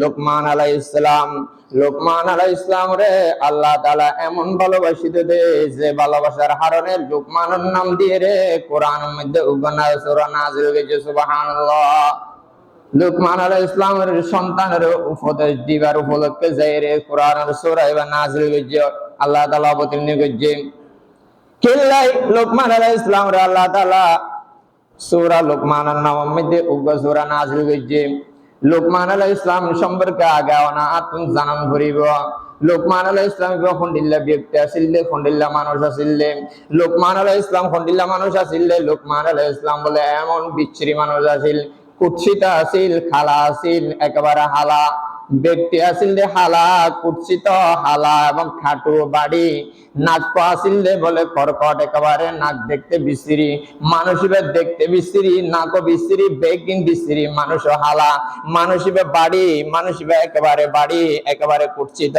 লোকমান আলাই ইসলাম লোকমান আলাই ইসলাম রে, আল্লাহ তালা এমন ভালোবাসিত দে, যে ভালোবাসার হারণে লোকমানের নাম দিয়ে রে কোরআন মধ্যে উগনা সুরা নাজিল গেছে সুবহানাল্লাহ। লোকমান আলাই ইসলামের সন্তানের উপদেশ দিবার উপলক্ষে যাই রে, কোরআনের সূরা এবার নাজিল গেছে আল্লাহ তাআলা অবতীর্ণ গেছে কিল্লাই লোকমান আলাই ইসলাম রে, আল্লাহ তাআলা সূরা লোকমানের নামের মধ্যে উগ্র সূরা নাজিল গেছে লোকমান আলাহ ইসলাম সম্পর্কে আগে অনা আত্ম জানান ঘুরিব লোকমান আলাই ইসলাম খন্ডিল্লা ব্যক্তি আসিলে খন্ডিল্লা মানুষ আসিলে লোকমান আলাই ইসলাম খন্ডিল্লা মানুষ আসিলে লোকমান আলাই ইসলাম বলে, এমন বিচ্ছিরি মানুষ আসিল কুৎসিতা আসিল খালা আসিল একেবারে হালা। ব্যক্তি আসিল দে হালা কুৎসিত, হালা এবং খাটু বাড়ি। নাক পা আসিল দে বলে কর্কট একেবারে, নাক দেখতে বিশ্রী মানুষ দেখতে বিশ্রী নাক বিশ্রী, বেগিন বিশ্রী মানুষ হালা। মানুষ বাড়ি মানুষ একেবারে বাড়ি, একেবারে কুৎসিত।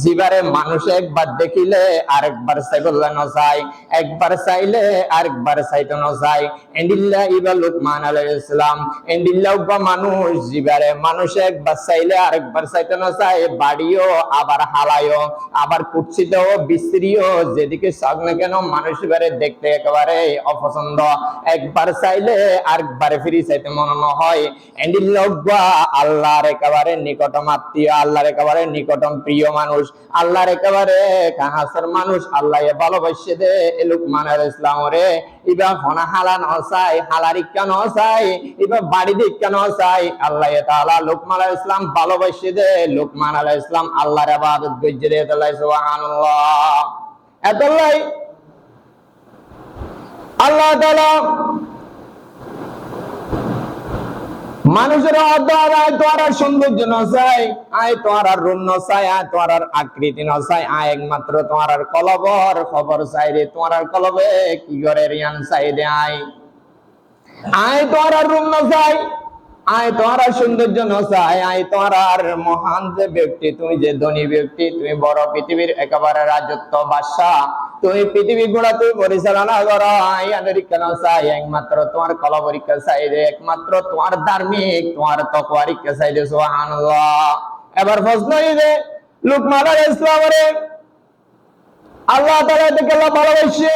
জিবারে মানুষ একবার দেখিলে আরেকবার সাইবল্লা নসাই একবার চাইলে আরেকবার চাইতে নসাই এন্ডিল্লা ইবা লোকমান আলাইহিস ইসলাম এন্ডিল্লা উবা মানুষ, জিবারে মানুষ একবার চাইলে নসাই বাড়িও, আবার হালায়ও, আবার যেদিকে না কেন মানুষ বারে দেখতে একেবারে অপছন্দ। একবার চাইলে ফিরি চাইতে হয়। উবা আল্লাহর একেবারে নিকটম আত্মীয়, আল্লাহর একেবারে নিকটম প্রিয় মানুষ, আল্লাহর একেবারে কাহাসের মানুষ আল্লাহ ভালোবাসে দে মানার ইসলাম রে। ইবা হনা হালা নসাই, হালার ইক্কা নসাই ইবা বাড়ি দিক্কা নসাই আল্লাহ তাআলা লোকমান আলাইহিস ইসলাম ভালোবাসে দে। লোকমান আলাইহিস ইসলাম আল্লাহর ইবাদত গজ্জে দে তাআলা সুবহানাল্লাহ। এতলাই আল্লাহ তাআলা মানুষের অধ্যায় আয় তোর সৌন্দর্য নসাই আয় তোর রূপ নসাই আয় তোর আকৃতি নসাই আয় একমাত্র তোমার কলবর খবর চাই রে তোমার কলবে কি করে রিয়ান চাই রে, আয়। আয় তোর রূপ নসাই আয় তোমার সৌন্দর্য নসাই আয় তোমার মহান যে ব্যক্তি, তুমি যে ধনী ব্যক্তি, তুমি বড় পৃথিবীর একেবারে রাজত্ব বাদশাহ, তুমি পৃথিবী গুলা তুমি পরিচালনা করো আমেরিকা নসাই একমাত্র তোমার কল পরীক্ষা চাই রে একমাত্র তোমার ধার্মিক, তোমার তকওয়ারিকা রে সুবহানাল্লাহ। এবার প্রশ্ন যে লুকমান আলাইহিস ইসলাম রে, আল্লাহ তাআলা থেকে আল্লাহ ভালোবাসে।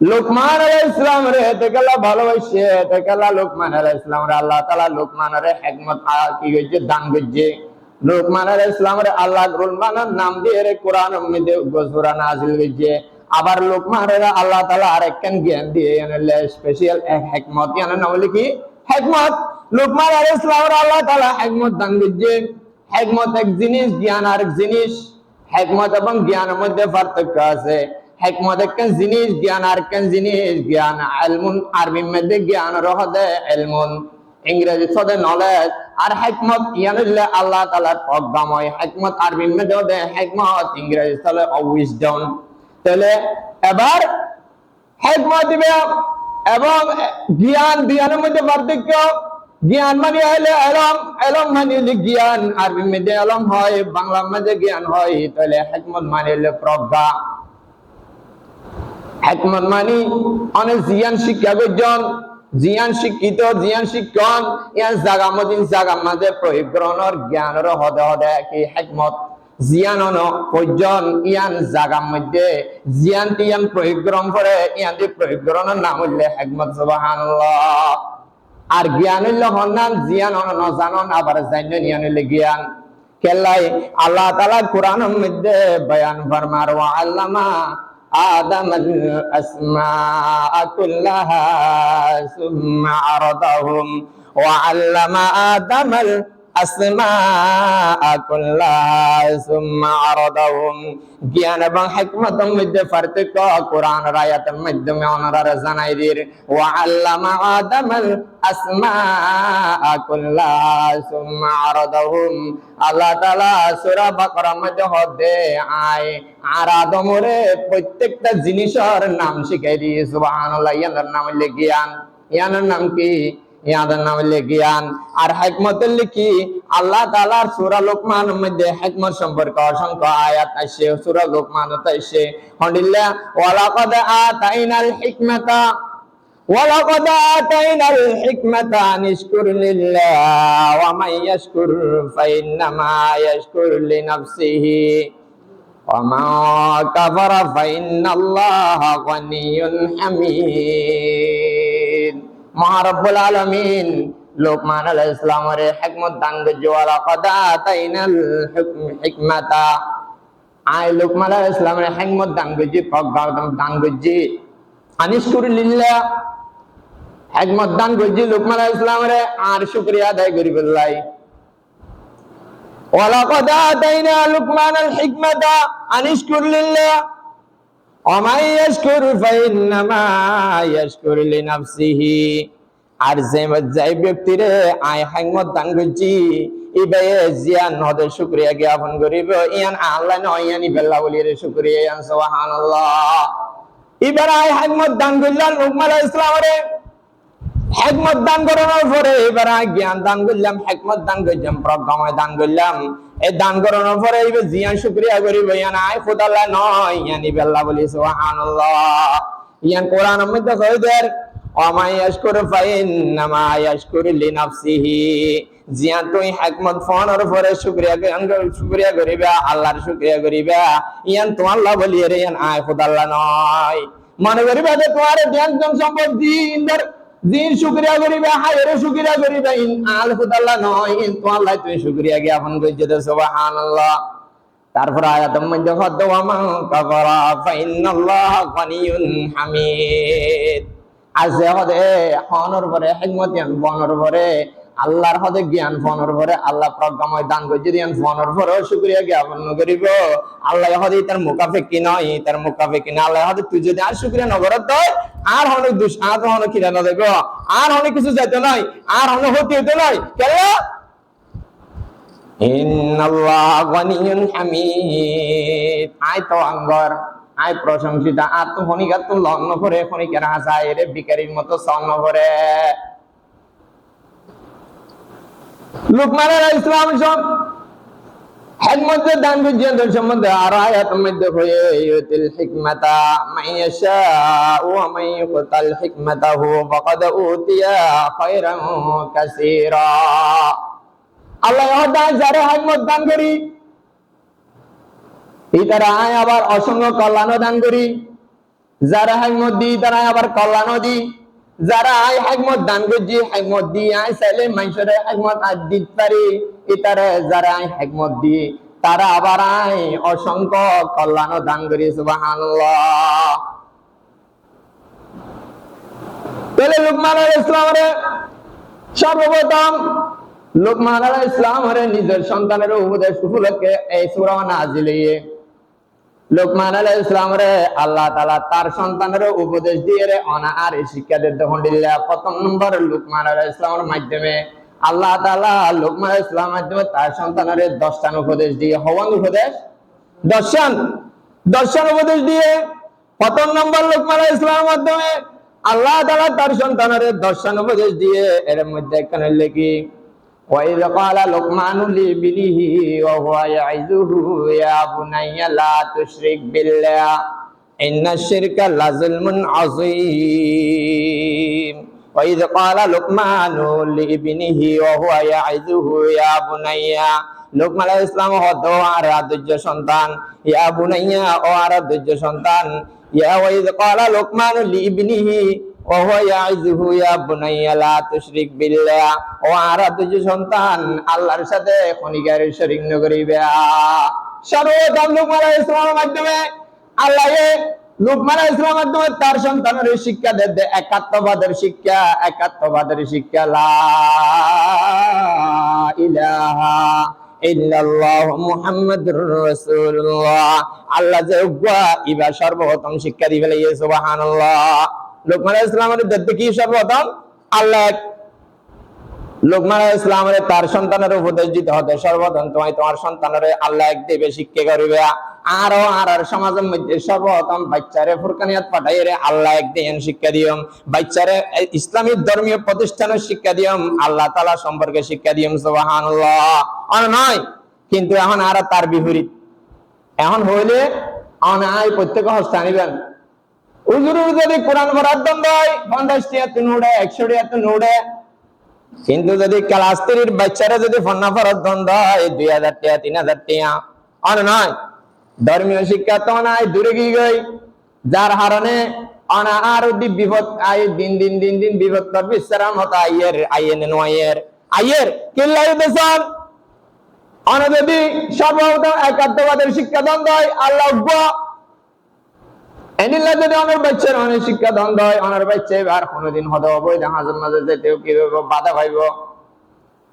লোকমান আলাইহিস ইসলাম রে থেকে আল্লাহ ভালোবাসে থেকে আল্লাহ লোকমান আলাইহিস ইসলাম রে, আল্লাহ তাআলা লোকমান রে হিকমত কি হইছে দান করছে লোকমান আলাইহিস ইসলাম রে, আল্লাহ রুলমানের নাম দিয়ে রে কোরআন মধ্যে নাযিল হইছে আবার লোকমান রে, আল্লাহ তাআলা আরেকখান জ্ঞান দিয়ে এনে স্পেশাল এক হিকমত এনে নাম হলো কি? হিকমত। লোকমান আলাইহিস ইসলাম রে, আল্লাহ তালা হিকমত দান করছে হিকমত এক জিনিস, জ্ঞান আরেক জিনিস। হিকমত এবং জ্ঞানের মধ্যে পার্থক্য আছে। হেকমত একখান জিনিস, জ্ঞান আর একখান জিনিস? জ্ঞান আলমুন আরবির মধ্যে জ্ঞান রহদে ইংরেজি সদে নলেজ আর হেকমত ইয়ান হইলে আল্লাহ তাআলার প্রজ্ঞাময়। হেকমত আরবির মধ্যে হেকমত, ইংরেজি তাহলে এবার হেকমত দিবে এবং জ্ঞান, জ্ঞানের মধ্যে পার্থক্য। জ্ঞান মানে হলে এলম এলম মানে হলে জ্ঞান। আরবির মধ্যে এলম হয় বাংলার মধ্যে জ্ঞান হয়, তাহলে হেকমত মানে হলে প্রজ্ঞা। হেকমত মানি, অনেক জিয়ান শিক্ষা গজন জিয়ান শিক্ষিত, জিয়ান শিক্ষণ ইয়ান জাগা মদিন জাগা মাঝে প্রয়োগ গ্রহণের জ্ঞানের হদে হদে কি হেকমত? ইয়ান মধ্যে, জিয়ান করে, ইয়ান গ্রহণের নাম হইলে হেকমত, সুবহানাল্লাহ। আর জ্ঞান হইলে হন্নান, জিয়ান অন নজানন আবার জান্য নিয়ান হইলে জ্ঞান। কেল্লাই, আল্লাহ তাআলা কোরআনের মধ্যে বয়ান ফরমার, ওয়া আল্লামা آدم الأسماء كلها ثم عرضهم. وعلم آدم الأسماء জ্ঞান এবং হিকমতের মধ্যে পার্থক্য, কোরআন আয়াতের মাধ্যমে ওনারা আল্লামা আদামাল আল্লাহ আয় প্রত্যেকটা জিনিসের নাম শিখাই দিয়ে ইয়ার নাম জ্ঞান। ইয়ার নাম কি? ইয়াদের নাম হইলে জ্ঞান আর হেকমতের লিখি আল্লাহ তাআলার সূরা লোকমানের মধ্যে হেকমত সম্পর্কে অসংখ্য আয়াত আছে সূরা লোকমান আছে হন্ডিল্লা ওয়ালাকাদ আতাইনাল হিকমাতা ولقد آتينا الحكمة أن اشكر لله ومن يشكر فإنما يشكر لنفسه ومن كفر فإن الله غني حميد মহারব্বুল আলমিন লোকমান আল ইসলামের হেকমত দান গজ্জওয়ালা কদা তাইনাল আয় লোকমান আল ইসলামের হেকমত দান গজ্জি প্রজ্ঞা দান গজ্জি হেকমত দান গজ্জি লোকমান আল ইসলামের আর শুকরিয়া আদায় করি বললাই। ওয়ালা কদা তাইনা লোকমান আল হিকমাতা আনিসকুরিল্লাহ অমাই ইয়াশকুর ফাইন্নামা ইয়াশকুর লিনাফসিহি। আর যে যাই ব্যক্তিরে আয় হাঙ্গত দান করছি ইবায়ে জিয়ান হদে শুকরিয়া জ্ঞাপন করিব। ইয়ান আল্লাহ নয়, ইয়ানি বেল্লা বলি রে শুকরিয়া ইয়ান সুবহানাল্লাহ। ইবার আয় হাঙ্গত দান করলাম রুকমাল ইসলাম রে। হেকমত দান করানোর পরে এবার জ্ঞান দান করলাম, হেকমত দান করলাম, প্রজ্ঞাময় দান করলাম। এই দান করানোর পরে এবার জিয়ান শুক্রিয়া করিব ইয়ান আয় খুদাল্লাহ নয় ইয়ান ইবাল্লাহ বলি, সুবহানাল্লাহ। ইয়ান কোরআন মধ্যে কইদের অমাই ইয়াশকুর ফাইন্নামা ইয়াশকুর লিনাফসিহি। জিয়ান তুই হেকমত ফোনের পরে শুক্রিয়া শুক্রিয়া করিবা, আল্লাহর শুক্রিয়া করিবা। ইয়ান তো আল্লাহ বলি, রে ইয়ান আয়, খুদাল্লাহ নয়। মনে করিবা যে তোমার জ্ঞান সম্পদ দিন দিন শুক্রিয়া করিবে হায়ের শুক্রিয়া করিবে। ইন আল খুদাল্লাহ নয়, ইন তো আল্লাহ তুই শুক্রিয়া জ্ঞাপন করছে তো সুবহানাল্লাহ। তারপর আয়াতের মধ্যে ওয়া মা কাফারা ফা ইন্নাল্লাহ গানিয়ুন হামিদ। আছে হদে, হনর পরে হিকমত বনর পরে আল্লাহর হদে জ্ঞান ফোনের পরে আল্লাহ প্রজ্ঞাময় দান করে যদি ফোনের পরে শুক্রিয়া জ্ঞাপন করিব আল্লাহ হদে তার মুকাফে কি নয়, তার মুকাফে কি না আল্লাহ হদে তুই যদি আর শুক্রিয়া নগরত দেয় আর অনেক দুষ আর অনেক খিরা না দেব, আর অনেক কিছু যাইতে নয় আর অনেক হতে হতে নয় কেন? ইন্নাল্লাহ গানিয়ুন হামিদ। আয় তো আঙ্গর, আয় প্রশংসিতা, আর তো ফনিকা তো লগ্ন করে ফনিকের হাসায় রে বিকারির মতো স্বর্ণ করে লুকমান আলাইহিস সালাম সব উতিয়া আল্লাহ আবার অসংখ্য কল্যাণ দান করি। যারা হিকমত দিই, তারা আবার কল্যাণ দিই। যারা আই হেকমত দান করছি হেকমত দি আই চাইলে মানুষের হেকমত আজ দিতে পারি। ইতারে যারা আই হেকমত দি তারা আবার আই অসংখ্য কল্যাণ দান করি, সুবহানাল্লাহ। তাহলে লুকমান আলাইহিস ইসলামের সর্বপ্রথম, লুকমান আলাইহিস ইসলামের নিজের সন্তানের উপদেশ উপলক্ষে এই সূরা নাজিল হইয়ে লোকমান আলাহ ইসলাম রে, আল্লাহ তালা তার সন্তানের উপদেশ দিয়ে রে অনা আর শিক্ষা দিতে হন্ডিল্লা প্রথম নম্বর লোকমান আলাহ ইসলামের মাধ্যমে। আল্লাহ তালা লোকমান ইসলাম মাধ্যমে তার সন্তানের দশটান উপদেশ দিয়ে, হওয়ান উপদেশ? দর্শন দর্শন উপদেশ দিয়ে প্রথম নম্বর লোকমান ইসলামের মাধ্যমে আল্লাহ তালা তার সন্তানের দর্শন উপদেশ দিয়ে এর মধ্যে এখানে লেখি وإذ قال لقمان لابنه وهو يعظه يا بني لا تشرك بالله إن الشرك لظلم عظيم وإذ قال لقمان لابنه وهو يعظه يا بني লোকমান আলাইহিস ইসলাম হদ আর আদর্য সন্তান ইয়া বুনাইয়া ও আর আদর্য সন্তান ইয়া ওয়াইদ ক্বালা লোকমান লিইবনিহি ইয়া সাথে মাধ্যমে। মাধ্যমে, তার সন্তানের শিক্ষা দেয় একাত্মবাদের শিক্ষা একাত্মবাদের শিক্ষা। লা ইলাহা ইল্লাল্লাহ আল্লাহ ইবা সর্বপ্রথম শিক্ষা দিবে সুবহানাল্লাহ। লোকমান ইসলামের দেখতে কি সর্বপ্রথম? আল্লাহ লোকমান ইসলামের তার সন্তানের উপদেশ দিতে হতে সর্বপ্রথম তোমায় তোমার সন্তানের আল্লাহ এক দেবে শিক্ষা করিবে। আরও আর আর সমাজের মধ্যে সর্বপ্রথম বাচ্চারে ফুরকানিয়াত পাঠাই রে আল্লাহ এক দিন শিক্ষা দিয়ম। বাচ্চারে ইসলামিক ধর্মীয় প্রতিষ্ঠানের শিক্ষা দিয়ম। আল্লাহ তালা সম্পর্কে শিক্ষা দিয়ম, সুবহানাল্লাহ। আর নয়, কিন্তু এখন আর তার বিপরীত। এখন হইলে অনায় প্রত্যেক হস্তে আনিবেন হুজুরের যদি কোরআন নয়। ধর্মীয় শিক্ষা বিপদ আই দিন দিন দিন দিন বিপদ তর বিশ্রাম হতো আইয়ের আইয়ের নয়ের দ্বন্দ্ব এনিল্লা যদি বাচ্চার অনেক শিক্ষা হয়, অনার বাচ্চা আর কোনোদিন হতে অবৈধ হাজার মাঝে যেতেও কীভাবে বাধা পাইব।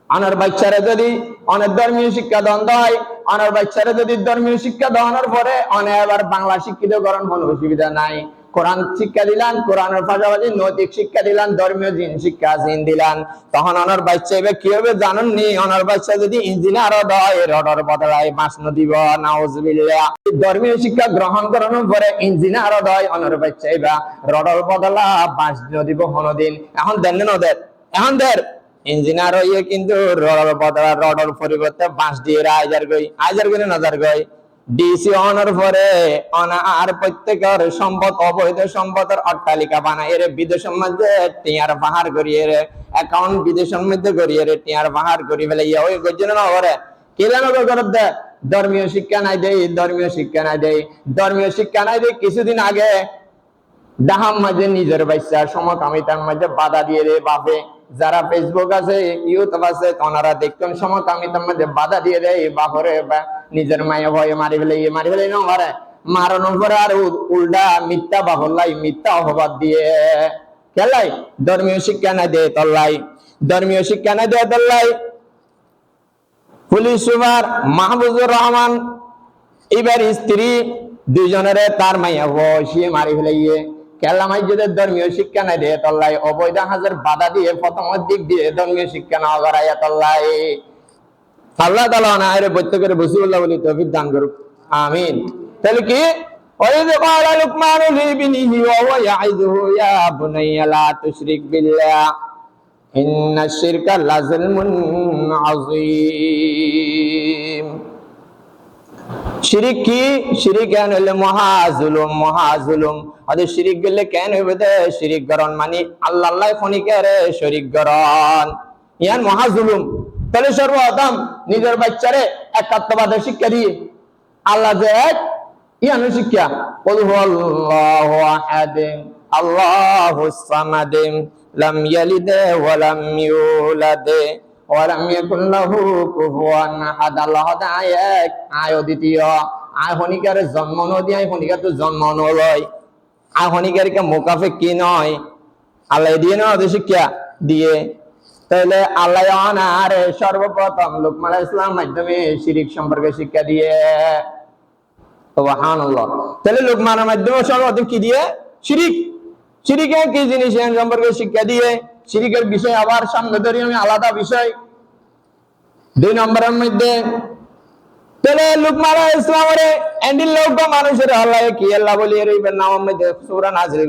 অনার বাচ্চারা যদি অনেক ধর্মীয় শিক্ষা দ্বন্দ্ব হয়, অনার বাচ্চারা যদি ধর্মীয় শিক্ষা দেওয়ানোর পরে অনেক আবার বাংলা শিক্ষিত করণ কোনো অসুবিধা নাই। কোরআন শিক্ষা দিলাম, কোরআনের পাশাপাশি নৈতিক শিক্ষা দিলাম, ধর্মীয় জিন শিক্ষা জিন দিলাম। তখন অনার বাচ্চা এবার কি হবে জানেন নি অনার বাচ্চা যদি ইঞ্জিনিয়ার হয়, রডর বদলায় মাস নদীব, নাউজবিল্লাহ। ধর্মীয় শিক্ষা গ্রহণ করানোর পরে ইঞ্জিনিয়ার হয়, অনার বাচ্চা এবার রডর বদলা বাস নদীব হনদিন এখন দেন ওদের? এখন দের ইঞ্জিনিয়ার হইয়ে কিন্তু রডর বদলা রডর পরিবর্তে বাঁশ দিয়ে আইজার গই আইজার গই নাজার গই। ডিসি অনার পরে অনা আর প্রত্যেকের সম্পদ, অবৈধ সম্পদের অট্টালিকা বানায়। এর বিদেশের মধ্যে টিয়ার বাহার করিয়ে রে অ্যাকাউন্ট বিদেশের মধ্যে করিয়ে রে, টিয়ার বাহার করি ফেলে। ইয়া ওই গজন না কেলেন করত ধর্মীয় শিক্ষা নাই দেই, ধর্মীয় শিক্ষা নাই দেই। ধর্মীয় শিক্ষা নাই দেই, কিছুদিন আগে ডাহাম মাঝে নিজের বাচ্চা, সমকামিতার মাঝে বাধা দিয়ে দেয় বাপে। যারা ফেসবুক আছে ইউটিউব আছে ওনারা দেখতেন সমকামিতার মধ্যে বাধা দিয়ে দেয় বাপরে বা নিজের মায়ে ভয়ে মারি ফেলে ইয়ে মারি ফেলে না মারে মারানোর পরে আর উল্টা মিথ্যা বাহল্লাই মিথ্যা অপবাদ দিয়ে। খেলাই ধর্মীয় শিক্ষা না দিয়ে তল্লাই ধর্মীয় শিক্ষা না দিয়ে তল্লাই পুলিশ সুপার মাহবুজুর রহমান, এবার স্ত্রী দুইজনের তার মাইয়া বসিয়ে মারি ফেলাইয়ে কেল্লা মাইজদের ধর্মীয় শিক্ষা নাই দিয়ে তল্লাই অবৈধ হাজার বাধা দিয়ে প্রথম দিক দিয়ে ধর্মীয় শিক্ষা না করাইয়া তল্লাই আল্লাহ তালা না আরে প্রত্যেকের বসিউল্লাহ বলি তৌফিক দান করুক আমিন তাহলে কি وإذ قال لقمان لابنه وهو يعظه يا بني لا تشرك بالله إن الشرك لظلم عظيم শিরিক কি শিরিক কেন হইলে মহা জুলুম মহা জুলুম আদে শিরিক গেলে কেন হইবে দে শিরিক গরন মানে আল্লাহ আল্লাহ ফনিকে রে শরিক গরন ইয়ান মহা জুলুম তাহলে সর্বপ্রথম নিজের বাচ্চারে একাত্মবাদের শিক্ষা দিয়ে। আল্লাহ যে এক ইয়ানো শিক্ষা। আল্লাহ লাম ইয়ালিদে ওয়া লাম ইউলাদে, ওয়া লাম ইয়াকুল লাহু কুফুয়ান আহাদ। আল্লাহ এক, আয় দ্বিতীয় আয় হনিকারে জন্ম নদী আয় হনিকার তো জন্ম নলয় আয় হনিকারিকা মোকাফে কি নয়? আল্লাহ দিয়ে না শিক্ষা দিয়ে। তাহলে আল্লাহ আর সর্বপ্রথম লোকমান ইসলাম মাধ্যমে শিরিক সম্পর্কে শিক্ষা দিয়ে। তাহলে লোকমানের মাধ্যমে সর্বপ্রথম কি দিয়ে? শিরিক। শিরিকের কি জিনিস সম্পর্কে শিক্ষা দিয়ে? শিরিকের বিষয় আবার সামনে ধরি আমি, আলাদা বিষয়। দুই নম্বরের মধ্যে তাহলে লুকমান ইসলামের এন্ডিল লোক মানুষের আল্লাহ কি? আল্লাহ বলি নাম মধ্যে সূরা নাজিল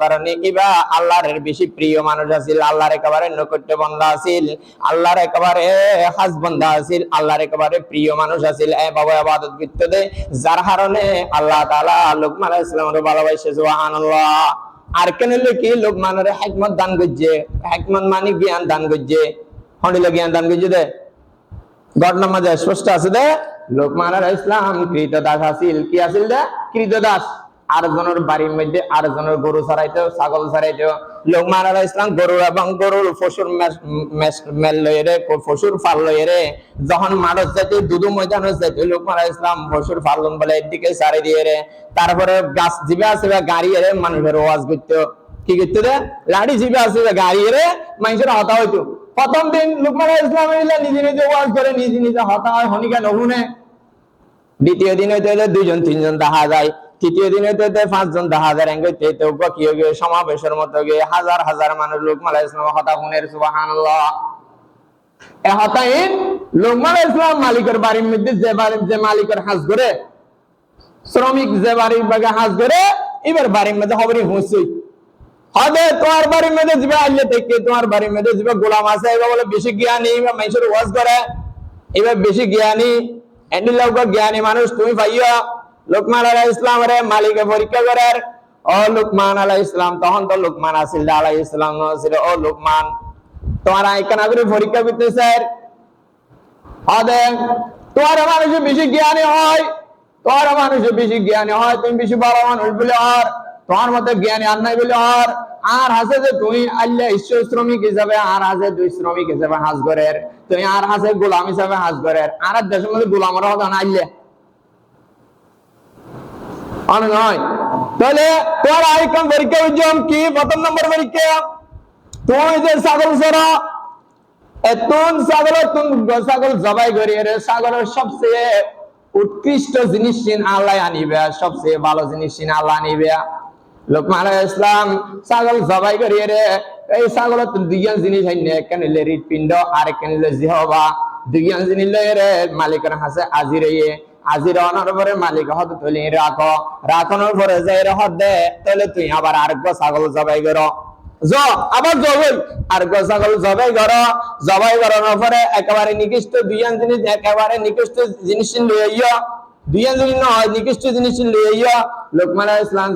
পারে কিবা আল্লাহর বেশি প্রিয় মানুষ আছিল, আল্লাহর একেবারে নৈকট্য বান্দা আছিল, আল্লাহর একেবারে হাজ বান্দা আছিল, আল্লাহর একেবারে প্রিয় মানুষ আছিল। এ বাবা ইবাদত করতে দে। যার কারণে আল্লাহ তাআলা লুকমান ইসলামের ভালোবাসে, সুবহানাল্লাহ। আর কেন কি? লোকমানের হিকমত দান করছে। হিকমত মানে জ্ঞান দান করছে। হন্ডিলে জ্ঞান দান করছে দে। ঘটনার মাঝে স্পষ্ট আছে দে? লোকমান ইসলাম কৃত দাস আছিল। কি আছিল দে? কৃত দাস আরেকজনের বাড়ির মধ্যে আরেকজনের গরু ছাড়াইতো ছাগল ছাড়াইতো লোকমান ইসলাম গরু এবং গরুর পশুর মেল লয়ে রে, পশুর ফাল লয়ে রে। যখন মাঠত যাইতে দুদু ময়দান যাইতে লোকমান আলাইহিস ইসলাম পশুর ফালন বলে, এদিকে সারি দিয়ে রে। তারপরে গাছ জিবে বা গাড়ি এরে মানুষের ওয়াজ করতো কি করতো লাড়ি জিবে বা গাড়ি মানুষের হতা হইতো। প্রথম দিন লুকমান ইসলাম নিজে নিজে ওয়াজ করে, নিজে নিজে হতা হয়, হনিকা নহুনে দ্বিতীয় দিন হইতে দুইজন, তিনজন দেখা যায়। তৃতীয় দিন হইতে পাঁচজন দেখা যায়। এঙ্গে তেতে কি হয়ে সমাবেশের মতো গিয়ে হাজার হাজার মানুষ লোকমান ইসলাম হতা হুনের সুবহানাল্লাহ। এ হতাইন লোকমান ইসলাম মালিকের বাড়ির মধ্যে যে বাড়ি যে মালিকের হাজ করে শ্রমিক যে বাড়ির বাগে হাজ করে এবার বাড়ির মধ্যে হবরি হবে, তোমার বাড়ির মধ্যে যাবে, আইলে থেকে তোমার বাড়ির মধ্যে যাবে। গোলাম আছে, এবার বলে বেশি জ্ঞানী মানুষের ওয়াজ করে। এবার বেশি জ্ঞানী এমনি লোক জ্ঞানী মানুষ, তুমি পাইয়া লোকমান আলাইহিস ইসলাম রে মালিকে পরীক্ষা করার ও লোকমান আলাই ইসলাম তখন তো লোকমান আসিল আলাই ইসলাম ছিল ও লোকমান, তোমার আইকানা করে পরীক্ষা করতে স্যার। হবে, তোমার মানুষ বেশি জ্ঞানী হয়, তোমার মানুষ বেশি জ্ঞানী হয়, তুমি বেশি বড় মানুষ বলে আর তোমার মতো জ্ঞানী আর নাই বলে আর আর হাসে যে তুমি আল্লাহ ঈশ্বর শ্রমিক হিসাবে, আর হাসে দুই শ্রমিক হিসাবে হাজ করের। তুমি আর হাসে গোলাম হিসাবে হাজ করের। আর দেশের মধ্যে গোলামের হতো না আল্লাহ। নয়। তাহলে তোমার আরেকখান পরীক্ষা উজ্জ্বল কি? প্রথম নম্বর পরীক্ষা। তুমি যে এতুন জবাই করি রে? ছাগলের সবচেয়ে উৎকৃষ্ট জিনিস আল্লাহ আনিবে, সবচেয়ে ভালো জিনিস আল্লাহ আনিবে। ইসলাম, ছাগল জবাই করি রে। এই ছাগলের দুইজন জিনিস একখান হৃৎপিণ্ড আর একখান জিহবা। দুইজন জিনিস লই রে, মালিকের হাসে আজির অনার পরে মালিক হত তুলি পরে যাই হদ দে, তাহলে তুই আবার ছাগল জবাই করো। জ আবার জবাই আর ছাগল জবাই করো। জবাই করানোর পরে একেবারে নিকৃষ্ট দুইজন জিনিস, একেবারে নিকৃষ্ট জিনিস লই আইয়া। দুইজন জিনিস নয় নিকৃষ্ট জিনিস লই আইয়া লোকমান ইসলাম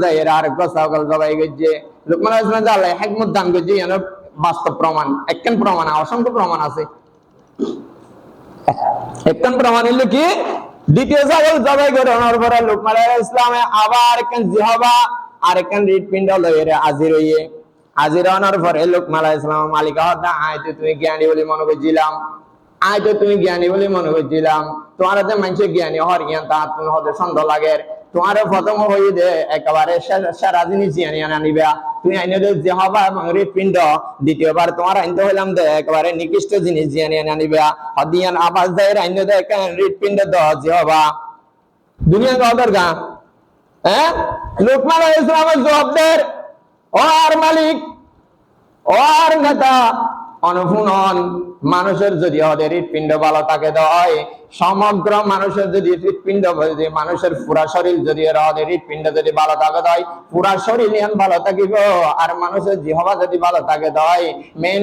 জবাই করছে। লোকমান ইসলাম যা আল্লাহ হেকমত দান করছে বাস্তব প্রমাণ, একখান প্রমাণ, অসংখ্য প্রমাণ আছে। একখান প্রমাণ কি? দ্বিতীয় ছাগল জবাই করে পরে লোকমান ইসলামে আবার একখান জিহবা আর একখান হৃৎপিণ্ড লইয়ে আজির হইয়ে। আজির হওয়ার পরে লোকমান ইসলাম মালিকা হত্যা আয় তুমি জ্ঞানী বলে মনে করছিলাম। আয় তো তুমি জ্ঞানী বলে মনে করছিলাম তোমার যে মানুষ জ্ঞানী হওয়ার জ্ঞান তা তুমি হতে সন্দেহ লাগে। তোমার প্রথম হয়ে দে একেবারে সারা জিনিস জ্ঞানী আনা নিবা তুমি আইনে যে হবা এবং হৃৎপিণ্ড দ্বিতীয়বার তোমার আইনতে হইলাম দে একেবারে নিকৃষ্ট জিনিস জ্ঞানী আনা নিবা হদিয়ান আবাস দেয় আইনে দে হৃৎপিণ্ড দ যে হবা দুনিয়া গদর গা হ্যাঁ লোকমান ইসলামের জবাবদের ও আর মালিক। ও আর নেতা। অনুফুনন মানুষের যদি ওদের হৃৎপিণ্ড ভালো থাকে হয়, সমগ্র মানুষের যদি হৃৎপিণ্ড যদি মানুষের পুরা শরীর যদি ওদের হৃৎপিণ্ড যদি ভালো থাকে হয়, পুরা শরীর ইয়ান ভালো থাকিব। আর মানুষের জিহবা যদি ভালো থাকে হয় মেন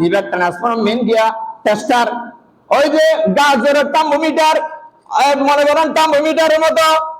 দিবের ট্রান্সফর্ম মেন গিয়া টেস্টার ওই যে গাছের থার্মোমিটার মনে করেন থার্মোমিটারের মতো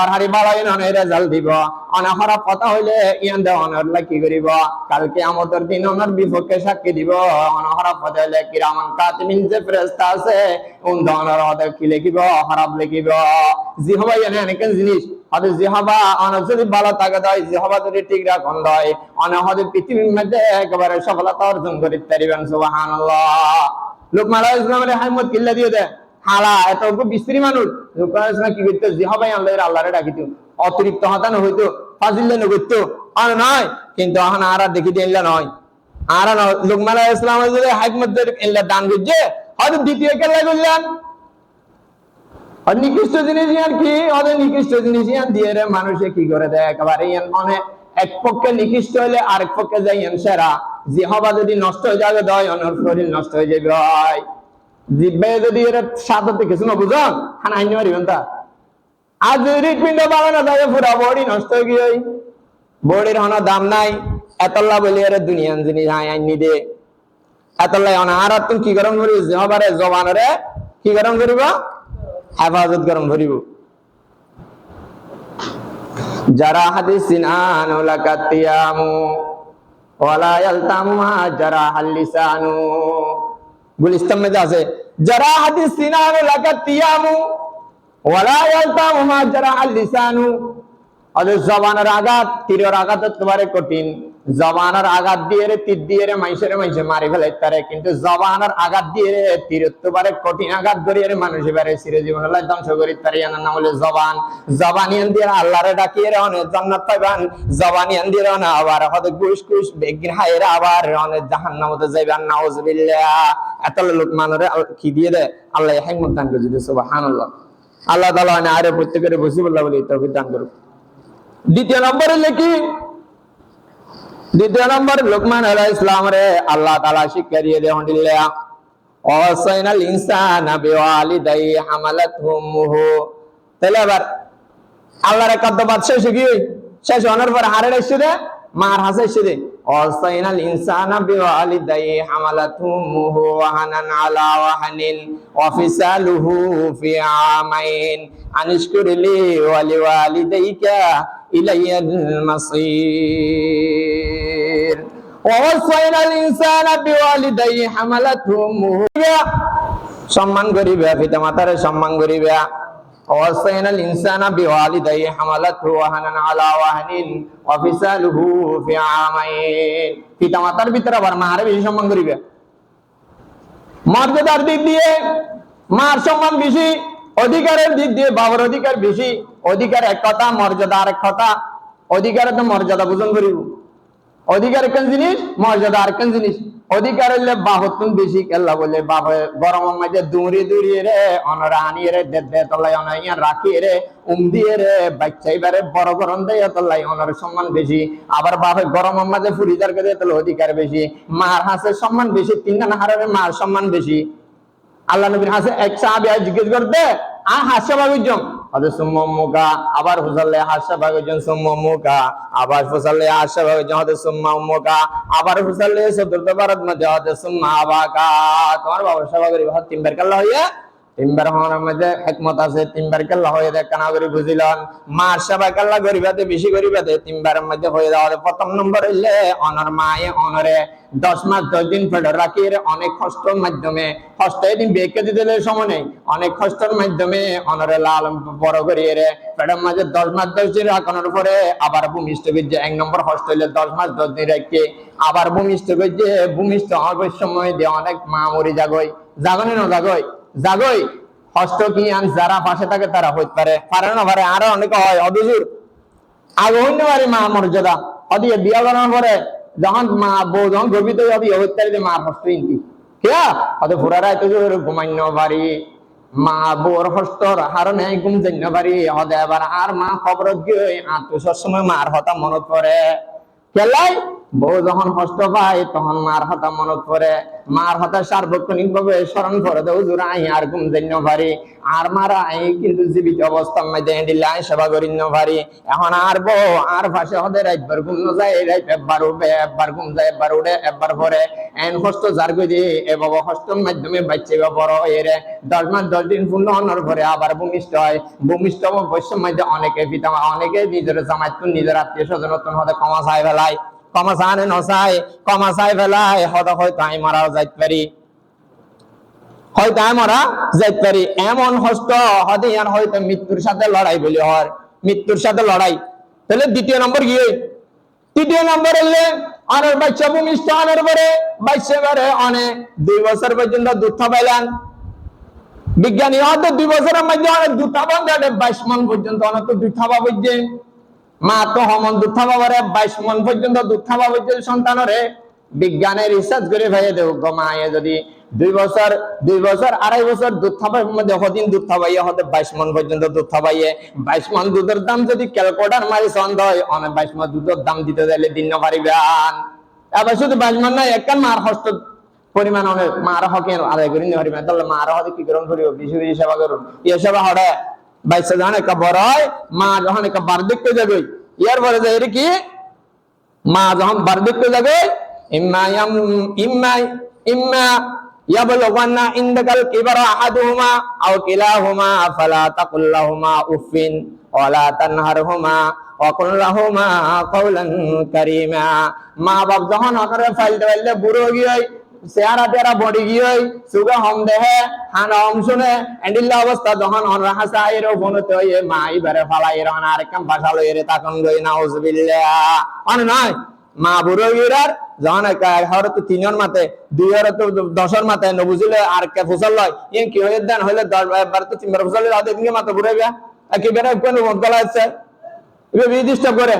তার হারি বাড়াই অনে রেজাল্ট দিব। অনে হরা কথা হইলে ইয়ান দে কি করিব। কালকে দিন বিপক্ষে সাক্ষী দিব। অনহরা হইলে কিরামান কাতিমিন যে আছে উন কি লিখিব লিখিব। জিনিস? যদি ভালো থাকে দেয় জিহাবা যদি ঠিক রাখুন দেয় অনেক হয়তো পৃথিবীর মধ্যে সফলতা অর্জন করি পারিবেন লোকমান ইসলামের হাইমত কিল্লা দিয়ে দেয় হালা, এত বিস্ত্রী মানুষ। লোকমান কি করতো? জিহাবাই আল্লাহ আল্লাহরে ডাকিত অতিরিক্ত হতানো হইতো ফাজিল্লে করতো। আর নয়, কিন্তু এখন আর নয়। আর লোকমান ইসলাম যদি হাইকমত দান করছে। হয়তো দ্বিতীয় কেল্লা করলেন? আর নিকৃষ্ট জিনিস ইয়ান কি? ওদের নিকৃষ্ট জিনিস ইয়ান দিয়ে রে মানুষে কি করে দেয়? একেবারে ইয়ান মানে এক পক্ষে নিকৃষ্ট হলে আরেক পক্ষে যাই সেরা। যে হবা যদি নষ্ট হয়ে যাবে, দয় অনর শরীর নষ্ট হয়ে যাবে, হয়। জিব্বে যদি এর সাথে কিছু বুঝন খানা আইনি পারিবেন তা আর যদি হৃৎপিণ্ড পাবে না, তাহলে পুরা বডি নষ্ট হয়ে গিয়ে বডির হন দাম নাই। এতল্লা বলি এর দুনিয়ান জিনিস আই আইনি দে এতল্লাই অনা আর তুমি কি গরম করি হবারে জবানরে কি গরম করিবা? হেফাজত গরম ধরিব যারা হাদিস সিনান লাকাতিয়ামু, ওয়ালা ইয়ালতামু যারা হাল্লিসানু গুলিস্তান মধ্যে আছে যারা হাদিস সিনান লাকাতিয়ামু ওয়ালা ইয়ালতামু মা যারা হাল্লিসানু ওদের জবানের আঘাত তীরের আঘাত একেবারে কঠিন জবানের আঘাত দিয়ে রে, তীর দিয়ে রে মাইসের মাইসে মারি ফেলে তারে কিন্তু জবানের আঘাত দিয়ে রে, তীর কঠিন আঘাত করিয়ে রে, মানুষ এবারে চিরে জীবন হলে ধ্বংস করি তার ইয়ার নাম হলো জবান। জবানিয়ান দিয়ে আল্লাহরে ডাকিয়ে রে, অনেক জান্নাত পাইবান। জবানিয়ান দিয়ে রে আবার হয়তো ঘুষ ঘুষ বেগিন হাইরে আবার অনেক জাহান্নামতে যাইবান। নাউজুবিল্লাহ। এত লোক মানুরে কি দিয়ে দে আল্লাহ হেকমত দান করে দিতে, সুবহানাল্লাহ। আল্লাহ তাআলা আরে প্রত্যেকের বসি বললা বলি তৌফিক দান করুক। দ্বিতীয় নম্বরে লিখি দ্বিতীয় নম্বর, লোকমান আলাহ ইসলাম রে, আল্লাহ তালা শিক্ষা দিয়ে দেওয়া দিলে অসাইনাল ইনসান বিওয়ালিদাই হামালাত হুমুহু তাহলে এবার আল্লাহর একান্ত বাদ শেষ কি? শেষ হওয়ার পরে হারের এসে দে মার হাসে এসে দে অসাইনাল ইনসানা বিওয়ালিদাই হামালাতুহু ওয়াহানান আলা ওয়াহানিন ওয়াফিসালুহু ফি আমাইন। আনিশকুরলি ওয়ালিওয়ালিদাইকা ইলাইয়াল মাসির ووصينا الإنسان بوالديه حملته أمه সম্মান করিবে পিতা মাতারে সম্মান করিবে ووصينا الإنسان بوالديه حملته وهنا على وهن وفصاله في عامين পিতা মাতার ভিতরে আবার মারে বেশি সম্মান করিবে মর্যাদার দিক দিয়ে মার সম্মান বেশি অধিকারের দিক দিয়ে বাবার অধিকার বেশি অধিকার এক কথা মর্যাদা আরেক কথা অধিকারে তো মর্যাদা বুঝন করিব অধিকার একখান জিনিস? মর্যাদা আরেকখান জিনিস? অধিকার হইলে বাহতুন বেশি কেল্লা বলে, বাপ গরম মাঝে দুমরি দুরিয়ে রে, অনরা আনিয়ে রে দে দে তলাই অনাইয়া রাখিয়ে রে, উম দিয়ে রে বাচ্চাই বারে বড় গরম দেয় তলাই অনর সম্মান বেশি। আবার বাপে গরম মাঝে ফুরিদার কে দিয়ে তাহলে অধিকার বেশি। মার হাসে সম্মান বেশি তিনখান হারারে মার সম্মান বেশি। আল্লাহ নবীর হাসে এক সাহাবি জিজ্ঞেস করতে, আ হাসে বাগুজম হযরত সুম্মা মুকা আবার হুজাল্লে হাস্য বাগুজম সুম্মা মুকা আবার হুজাল্লে হাস্য বাগুজম হযরত সুম্মা মুকা আবার হুজাল্লে চতুর্থ ভারত মধ্যে হযরত সুম্মা আবাকা তোমার বাবা সভাগরি ভাত তিন বের কাল্লা হইয়া তিনবার মধ্যে আছে, তিনবার হয়ে কানা করে মার সেবা করিবাতে বেশি তিনবারের মধ্যে হয়ে প্রথম নম্বর হইলে অনর মায়ে অনরে। দশ মাস, দশ দিন ফেডার রাখি অনেক মাধ্যমে। কষ্ট বেঁকে দিতে সময় নেই। অনেক মাধ্যমে অনরে লাল বড় করিয়ে রে। ফেডার মাঝে দশ মাস, দশ দিন রাখানোর পরে আবার ভূমিষ্ঠ এক নম্বর কষ্ট হইলে দশ মাস, দশ দিন রেখে আবার ভূমিষ্ঠ করছে ভূমিষ্ঠ হওয়ার সময় দিয়ে অনেক মা মরি জাগই জাগনে না জাগই, কষ্ট কি আন যারা পাশে থাকে তারা হইতে পারে পারে না পারে আরও অনেক হয় অদূর আগে হইতে পারে মা মর্যাদা অদিকে বিয়া করার পরে যখন মা বউ যখন গর্বিত হইতে মা কষ্ট ইন্তি কিয়া হয়তো ফুরারা এত জোর পারি মা বউর হস্তর হার নেই, ঘুম জান্য পারি হদে আর মা খবর গিয়ে আত্ম সবসময় মার হতা মনত পড়ে কেলাই বউ যখন কষ্ট পায়, তখন মার হতা মনত পড়ে। মার হতা সার্বক্ষণিক ভাবে স্মরণ করে দেও জোর আই আর ঘুম জান্য পারি। আর মারা আই কিন্তু জীবিত অবস্থার মধ্যে দিলে আই সেবা করি পারি। এখন আর বউ, আর পাশে হদের একবার ঘুম যায়, রাইত একবার উঠবে একবার ঘুম যায়, একবার উঠে, একবার পরে এন কষ্ট যার কই এ বাবা কষ্টর মাধ্যমে বাচ্চা বা বড় হয়ে রে। দশ মাস, দশ দিন পূর্ণ হওয়ার পরে আবার ভূমিষ্ঠ হয়। ভূমিষ্ঠ অবশ্যই মধ্যে অনেকে পিতা অনেকে নিজের জামাইতুন নিজের আত্মীয় স্বজন হতে ক্ষমা চাই ফেলায়। নচাই ক্ষমা চাই ফেলায়, হয়তো হয়তো আমি মারাও যাইতে পারি হয়তো আমি মারা যাইতে পারি এমন হস্ত হতে হয়তো মৃত্যুর সাথে লড়াই বলি হর মৃত্যুর সাথে লড়াই। তাহলে দ্বিতীয় নম্বর গিয়ে তৃতীয় নম্বর হলে আনার বাচ্চা ভূমিষ্ঠ আনার পরে বাচ্চা বারে অনেক দুই বছর পর্যন্ত দুধ পাইলেন। বিজ্ঞানী হয়তো দুই বছরের মধ্যে অনেক দুধ থাবান বাইশ মন পর্যন্ত অনেক তো দুধ বুঝছে মা তো হমন দুধ থাবা পারে বাইশ মন পর্যন্ত দুধ থাবা বুঝছে সন্তানরে। বিজ্ঞানের রিসার্চ করে ভাইয়ে দেব মায়ে, যদি দুই বছর দুই বছর, আড়াই বছর দুধ থাবাই মধ্যে হদিন দুধ থাবাইয়ে হতে বাইশ মন পর্যন্ত দুধ থাবাইয়ে বাইশ মন দুধের দাম যদি ক্যালকুলেটার মারি সন্দ হয় অনেক বাইশ মন দুধের দাম দিতে চাইলে দিন পারিবেন। এবার শুধু বাইশ মন নয়, একটা মার হস্ত পরিমাণ অনেক, মার হকে আদায় করি নিতে পারিবেন তাহলে মার হতে কি করুন করিব বেশি সেবা করুন। ইয়ে সেবা হরে বাইশে যখন একটা মা যখন একটা বার্ধক্য যাবে ইয়ার পরে যায় কি? মা যখন বার্ধক্য যাবে, ইম্মা ইম্মা ইম্মা কিবারা আহাদুহুমা আও কিলাহুমা ফালা তাকুল লাহুমা উফিন ওয়ালা তানহারহুমা, ওয়া কুল লাহুমা কাওলান কারীমা। মা বাপ যখন অকরে ফাইলতে ফাইলতে বুড়ো গিয়ে চেহারা টেরা বডি গিয়ে সুগা হম দেহে হানা হম শুনে। এন্ডিল্লা অবস্থা যখন অন হাসা এর বনতে হয়ে মা ইবারে ফালাই এর আর কাম ভাষা লই এর তাকন গই নাউজুবিল্লাহ। অন নয় মা বুড়ো গিরার যখন হয়তো তো তিনের মাতে, দুই হাজার তো দশের মাতে নবুঝিলে আর কে ফুসল লয় ইন কি হয়ে দেন হইলে দশ বার তো তিনবার ফুসল আদে দিকে মাতে বুড়ে গিয়া কি বেড়ে কোন গলা আছে এবার ডিস্টার্ব করে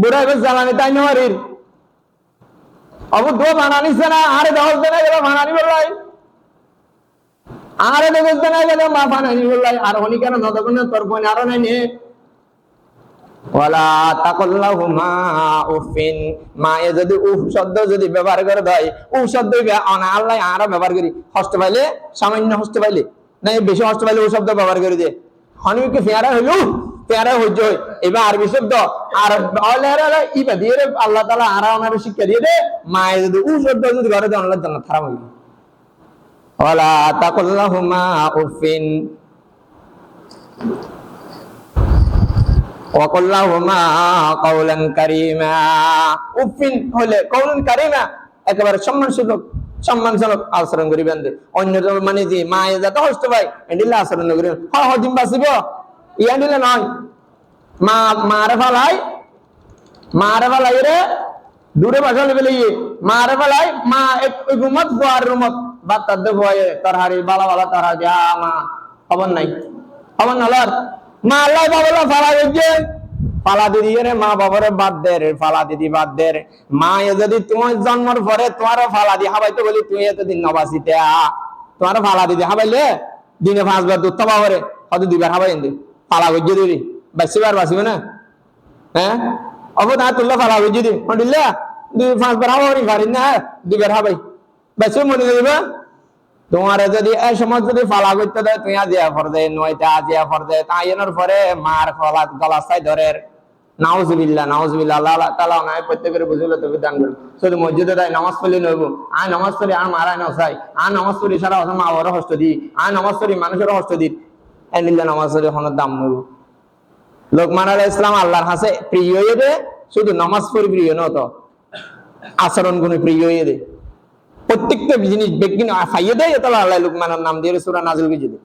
বুড়া এবার জ্বালানি তাই নেওয়ারির বানানিছে না, আরে দহস দেনা গেল বানানি বললাই। আরে দহস দেনা গেল মা বানানি বললাই। আর হনি কেন নদগুন তোর বোন আরও নাই নে। ওয়ালা তাকুল্লাহুমা উফিন। মা এ যদি উফ শব্দ যদি ব্যবহার করে দেয়, উফ শব্দ অনা আল্লাহ আরও ব্যবহার করি। হস্ত পাইলে, সামান্য হস্ত পাইলে। না বেশি হস্ত পাইলে ও শব্দ ব্যবহার করে দিয়ে হনুমিকে ফেয়ারা হইল ফেয়ারা হইজ এবার আরবি শব্দ, আর ইবা দিয়ে আল্লাহ তাআলা আর ওনারে শিক্ষা দিয়ে দে মায়ে যদি উ শব্দ যদি ঘরে দেন আল্লাহ জান্নাত হারাম হইবে। ওয়ালা তাকুল্লাহুমা উফিন ওয়াকুল্লাহুমা কাওলান কারীমা। উফিন হলে কাওলান কারীমা, একেবারে সম্মানসূচক। সম্মানজনক আচরণ করিবেন অন্য মানে যে মায়ে যাতে হস্ত ভাই এন্ডিলে আচরণ করিবেন হ বাঁচিব। ইয়া দিলে নয়। মা, মারে ফালাই মারে ফালাই রে, দূরে বাসা লেবে লইয়ে। মারে ফালাই, মা এক বুয়ার রুমত বাত্তার দে ভয়ে তরহারি বালা বালা তরহারি দিয়া মা। খবর নাই। খবর নলার মা, আল্লাহ বাবা ফালা গেছে। ফালা দিদি রে, মা বাবারে বাদ দে রে, ফালা দিদি বাদ দে রে। মা যদি তোমার জন্মর পরে তোমার ফালা দি হাবাইতে বলি, তুই এতদিন নবাসিতে আ। তোমার ফালা দিদি হাবাইলে, দিনে পাঁচবার দুধ খাবা করে হয়তো দুইবার হাবাই এনে ফালা গজ্জে দিবি বাঁচিবার বাঁচিবে না। হ্যাঁ? অব না তুল্লা ফালা গজ্জে দিবি হন্ডিল্লা দুই পাঁচবার হাবাই পারি না দুইবার হাবাই। বাঁচিবে মনে দেবে তোমার যদি এই সময় যদি ফালা করতে দেয়, তুই আজিয়া ফর দে নয়টা আজিয়া ফর দে তাই এনার পরে মার গলা চাই ধরে নাউজুবিল্লাহ নাউজুবিল্লাহ, আল্লাহ তাআলা নাই প্রত্যেকের বুঝলে দান শুধু মসজিদে তাই নামাজ পড়লে নইব নামাজ পড়ি আর মারাই নসাই আর নামাজ পড়ি সারা কথা মা বাবার হস্ত দি আর নামাজ পড়ি মানুষের হস্ত দি এনিল্লা নামাজ পড়ি হনের দাম নইব লোকমান আলাইহিস ইসলাম আল্লাহর হাসে প্রিয় দে। শুধু নামাজ পড়ি প্রিয় নত আচরণ গুণ প্রিয় দে। প্রত্যেকটা জিনিস ব্যক্তি ফাইয়ে দেয় তাহলে আল্লাহ লুকমানের নাম দিয়ে সুরা নাজিল গেছে